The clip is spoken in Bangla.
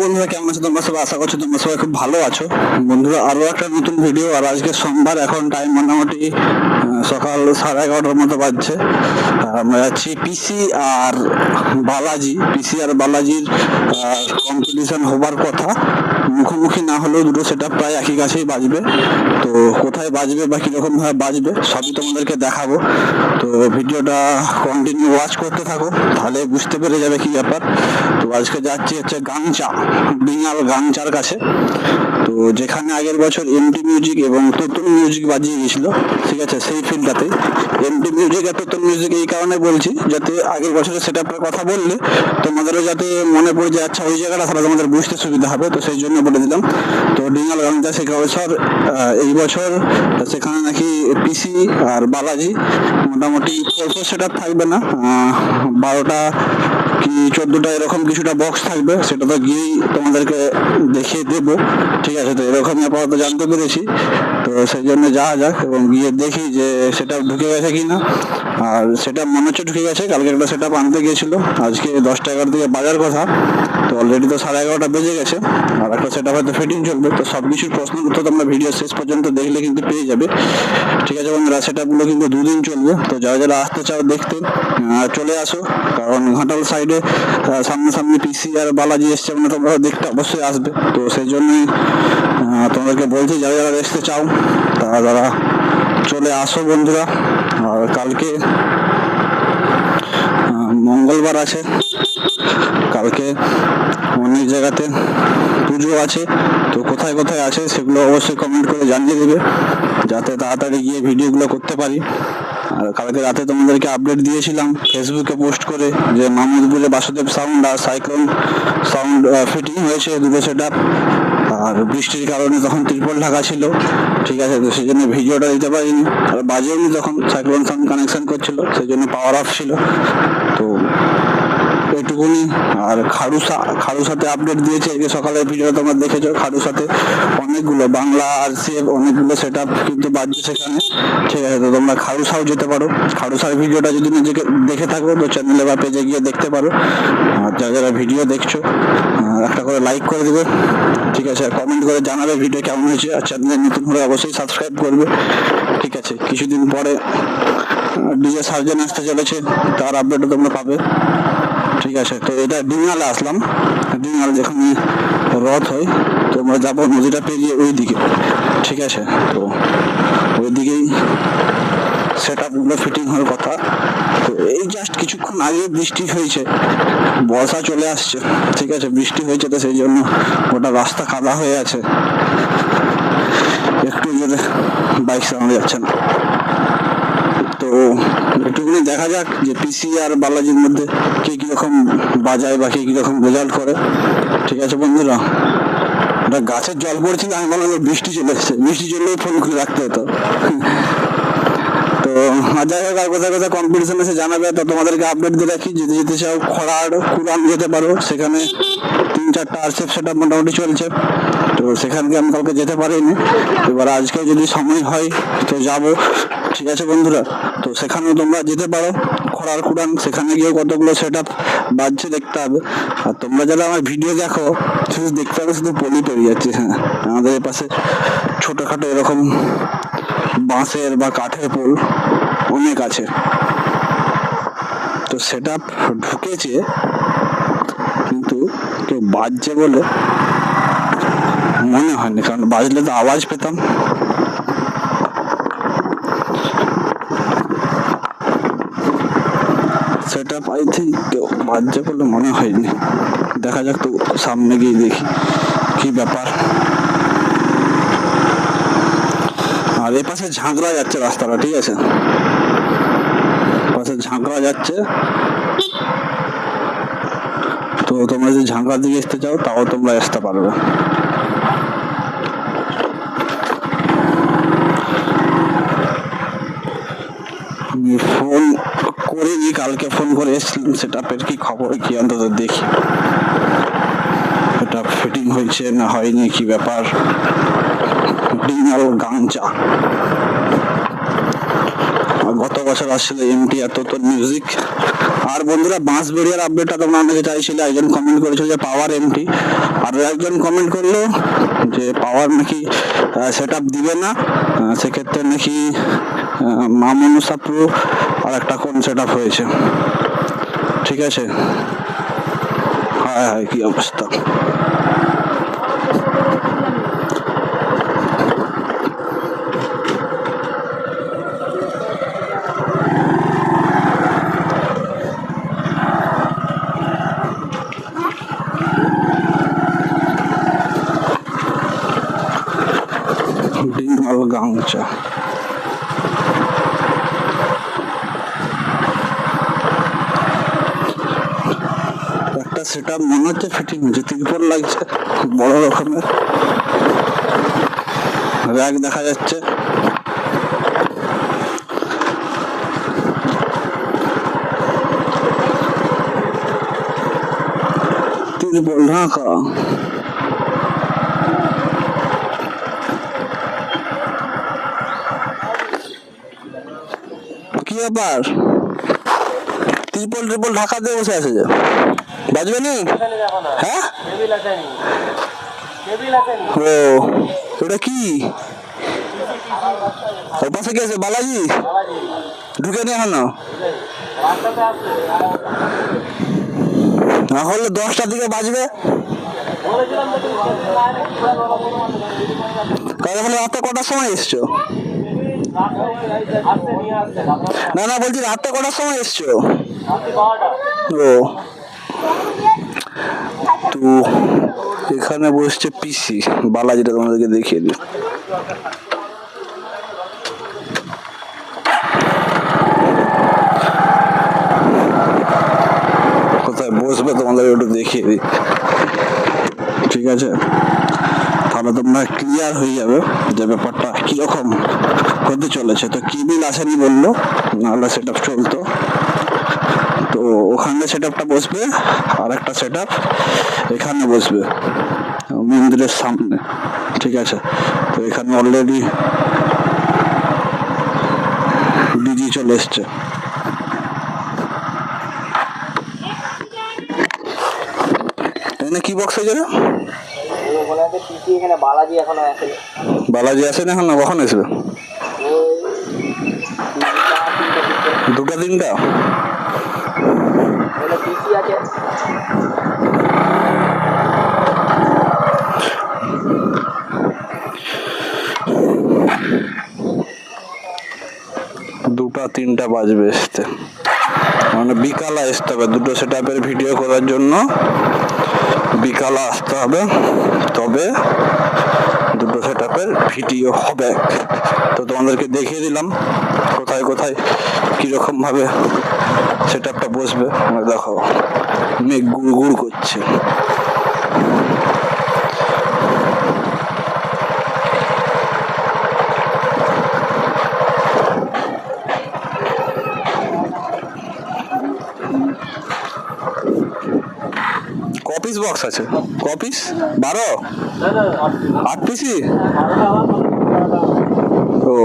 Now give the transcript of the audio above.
বন্ধুরা, কেমন আছো তোমরা সবাই? আশা করছ তোমরা সবাই খুব ভালো আছো। বন্ধুরা, আরও একটা নতুন ভিডিও আর আজকে সোমবার, এখন টাইম মোটামুটি সকাল সাড়ে এগারোটার মতো বাজছে। আমরা যাচ্ছি পিসি আর বালাজি। পিসি আর বালাজির কম্পিটিশন হবার কথা। মুখোমুখি না হলেও দুটো সেটা প্রায় একই কাছেই বাজবে। তো কোথায় বাজবে বা কীরকম ভাবে বাজবে, সবই তোমাদেরকে দেখাবো। তো ভিডিওটা কন্টিনিউ ওয়াচ করতে থাকো, তাহলে বুঝতে পেরে যাবে কি ব্যাপার। তো আজকে যাচ্ছি হচ্ছে গাংচা বিঙাল গাংচার কাছে। তো যেখানে আগের বছর এমটি মিউজিক এবং তুতুল মিউজিক বাজিয়ে গেছিল, ঠিক আছে, সেই ফিল্ডটাতে এমটি মিউজিক আর তুতুল মিউজিক এই কারণে বলছি, যাতে আগের বছরের সেট কথা বললে তোমাদেরও যাতে মনে পড়ে যে আচ্ছা ওই জায়গাটা তাহলে তোমাদের বুঝতে সুবিধা হবে, তো সেই জন্য বলে দিলাম। তো ডিঙ্গাল গাংচা সে বছর এই বছর সেখানে নাকি পিসি আর বালাজি, মোটামুটি সেট থাকবে না বারোটা কি চোদ্দটা এরকম কিছুটা বক্স থাকবে সেটা তো গিয়েই তোমাদেরকে দেখিয়ে দেবো। ঠিক আছে, তো এরকম আপাতত জানতে পেরেছি। তো সেই জন্য যাওয়া যাক এবং গিয়ে দেখি যে সেটা ঢুকে গেছে কিনা। আর সেটা মনে হচ্ছে ঢুকে গেছে, কালকে একটা সেটা আনতে গিয়েছিল। আজকে দশটা এগারো দিকে বাজার কথা, তো অলরেডি তো সাড়ে এগারোটা বেজে গেছে। আর একটা সেটা হয়তো ফিটিং চলবে, তো সব কিছুর প্রশ্ন উত্তর তোমরা ভিডিও শেষ পর্যন্ত দেখলে কিন্তু পেয়ে যাবে। ঠিক আছে বন্ধুরা সেটাগুলো কিন্তু দুদিন চলবে, তো যারা যারা আসতে চাও দেখতে চলে আসো। কারণ ঘাটাল সাইডে সামনে সামনে পিসি আর বালাজি এসছে মানে তোমরা দেখতে অবশ্যই আসবে। তো সেই জন্যই তোমাদেরকে বলছি, যারা যারা দেখতে চাও তারা চলে আসো বন্ধুরা। আর কালকে মঙ্গলবার আছে। কালকে অনেক জায়গাতে পুজো আছে। তো কোথায় কোথায় আছে সেগুলো অবশ্যই কমেন্ট করে জানিয়ে দেবে। যাতে তাড়াতাড়ি গিয়ে ভিডিওগুলো করতে পারি। আর কালকে রাতে তোমাদেরকে আপডেট দিয়েছিলাম ফেসবুকে পোস্ট করে যে মামুদপুরে বাসুদেব সাউন্ড আর সাইক্লোন সাউন্ড ফিটিং হয়েছে দুটো সেট আর বৃষ্টির কারণে তখন ত্রিপল ঢাকা ছিল। ঠিক আছে, তো সেই জন্য ভিডিওটা দিতে পারিনি। আর বাজেও তখন সাইক্লোন সাউন্ড কানেকশন করছিল সেই জন্য পাওয়ার অফ ছিল। তো এইটুকুনি। আর খাড়ুসা খাড়ুসাতে আপডেট দিয়েছে আজকে সকালের ভিডিও তোমরা দেখেছ খাড়ুসাতে অনেকগুলো, বাংলা আর সিএফ অনেকগুলো সেট কিন্তু বাজছে সেখানে। ঠিক আছে, তো তোমরা খারুসাও যেতে পারো। খারুসার ভিডিওটা যদি নিজেকে দেখে থাকো, তো চ্যানেলে বা পেজে গিয়ে দেখতে পারো। আর যারা যারা ভিডিও দেখছ একটা করে লাইক করে দেবে। ঠিক আছে আর কমেন্ট করে জানাবে ভিডিও কেমন হয়েছে। আর চ্যানেলে নতুন হলে অবশ্যই সাবস্ক্রাইব করবে। ঠিক আছে, কিছুদিন পরে ডিজে সার্জেন আসতে চলেছে, তার আপডেটও তোমরা পাবে। আছে। তো এটা ডিঙালে আসলাম। ডিঙাল যেখানে রথ হয়, তো আমরা যাব নদীটা পেরিয়ে ওই দিকে ঠিক আছে? তো ওই দিকেই সেট আপগুলো ফিটিং হওয়ার কথা। তো এই জাস্ট কিছুক্ষণ আগে বৃষ্টি হয়েছে। বর্ষা চলে আসছে। ঠিক আছে? বৃষ্টি হয়েছে তো সেই জন্য ওটা রাস্তা কাদা হয়ে আছে। একটু বাইক চালানো যাচ্ছে না। তো একটুখানি দেখা যাক যে পিসি আর বালাজির মধ্যে কে কীরকম বাজায় বা কে কীরকম রেজাল্ট করে। ঠিক আছে বন্ধুরা? ওটা গাছের জল পড়ছিল, আমি বললাম বৃষ্টি চলে এসছে। বৃষ্টি চললেও ফোন খুলে রাখতে হতো। তো যাই হোক, আর কোথায় কোথায় কম্পিটিশন এসে জানাবে, তো তোমাদেরকে আপডেট দিয়ে রাখি। যেতে যেতে চাও খরার কুরান যেতে পারো সেখানে। চারটা আরসেপ সেটা মোটামুটি চলছে। তো সেখানকে আমি কালকে যেতে পারিনি। এবার আজকে যদি সময় হয় তো যাব। ঠিক আছে বন্ধুরা? তো সেখানেও তোমরা যেতে পারো। খরার কুরান সেখানে গিয়ে কতগুলো সেট আপ বাজছে দেখতে হবে। আর তোমরা যারা আমার ভিডিও দেখো, শুধু দেখতে হবে, শুধু পলি পেরে যাচ্ছে হ্যাঁ। আমাদের পাশে ছোটোখাটো এরকম বাঁশের বা কাঠের পোল অনেক আছে। তো সেট আপ ঢুকেছে। বাজছে বলে মনে হয়নি, কারণ বাজলে তো আওয়াজ পেতাম। সেট আই থিঙ্ক বাজছে বলে মনে হয়নি। দেখা যাক তো সামনে গিয়ে দেখি কি ব্যাপার। আর এ পাশে ঝাঁকড়া যাচ্ছে রাস্তাটা, ঠিক আছে? পাশে ঝাঁকড়া যাচ্ছে তো তোমরা যদি ঝাঁকড়ার দিকে আসতে চাও, তাও তোমরা আসতে পারবে। ফোন করিনি, কালকে ফোন করে এসেছিলাম, সেটা কি খবর, কি অন্তত দেখি। এটা ফিটিং হয়েছে না হয়নি, কি ব্যাপার? ডিঙ্গাল গাঞ্চা আর গত বছর আসছিল এমটি এত তোর মিউজিক আর বন্ধুরা বাঁশ বেরিয়ার আপডেটটা তোমরা অনেকে চাইছিলে। একজন কমেন্ট করেছিল যে পাওয়ার এমটি আর একজন কমেন্ট করল যে পাওয়ার নাকি সেট দিবে না। সেক্ষেত্রে নাকি মামনুসা প্রো আর একটা কোন সেট হয়েছে। ঠিক আছে? হ্যাঁ হ্যাঁ কী অবস্থা। গাংচা একটা সেটা মনে হচ্ছে ফিটিং হচ্ছে তিরপল লাগছে বড় রকমের। র্যাক দেখা যাচ্ছে। তিরপল ঢাকা কি ব্যাপার ত্রিপল ট্রিপল ঢাকা দিয়ে বসে আছে যে। বাজবে নি? হ্যাঁ? ও ওটা কি? ওর পাশে কি আছে? বালাজি? ঢুকে নি এখনও? না হলে দশটার দিকে বাজবে। বলে রাতে কটার সময় এসছো? না না, বলছি রাতে কটার সময় এসছো? ও। তো এখানে বসছে পিসি বালা যেটা তোমাদেরকে দেখিয়ে দিই। কোথায় বসবে তোমাদের একটু দেখিয়ে দিই। ঠিক আছে? তাহলে তোমরা ক্লিয়ার হয়ে যাবে যে ব্যাপারটা কীরকম হতে চলেছে। তো কেবিল আসেনি বলল, নাহলে সেট আপ চলতো। তো ওখানে সেট আপটা বসবে আর একটা সেট আপ এখানে বসবে, মন্দিরের সামনে, ঠিক আছে? তো এখানে অলরেডি ডিজি চলে এসছে। কি বক্স হয়েছে রে এখানে বালাজি এখনও আছে? বালাজি আসেন এখন? না কখন আসবে দুটা তিনটা? আছে? দুটা তিনটা বাজবে আসতে মানে বিকালে আসতে হবে। দুটো সেটআপের ভিডিও করার জন্য বিকালে আসতে হবে। তবে দুটো সেটআপের ভিডিও হবে। তো তোমাদেরকে দেখিয়ে দিলাম কোথায় কোথায় কীরকমভাবে সেট সেটআপটা বসবে। মানে দেখো, মেঘ গুড় গুড় করছে। কপিস বক্স আছে। ক পিস বারো? আট পিসি ও।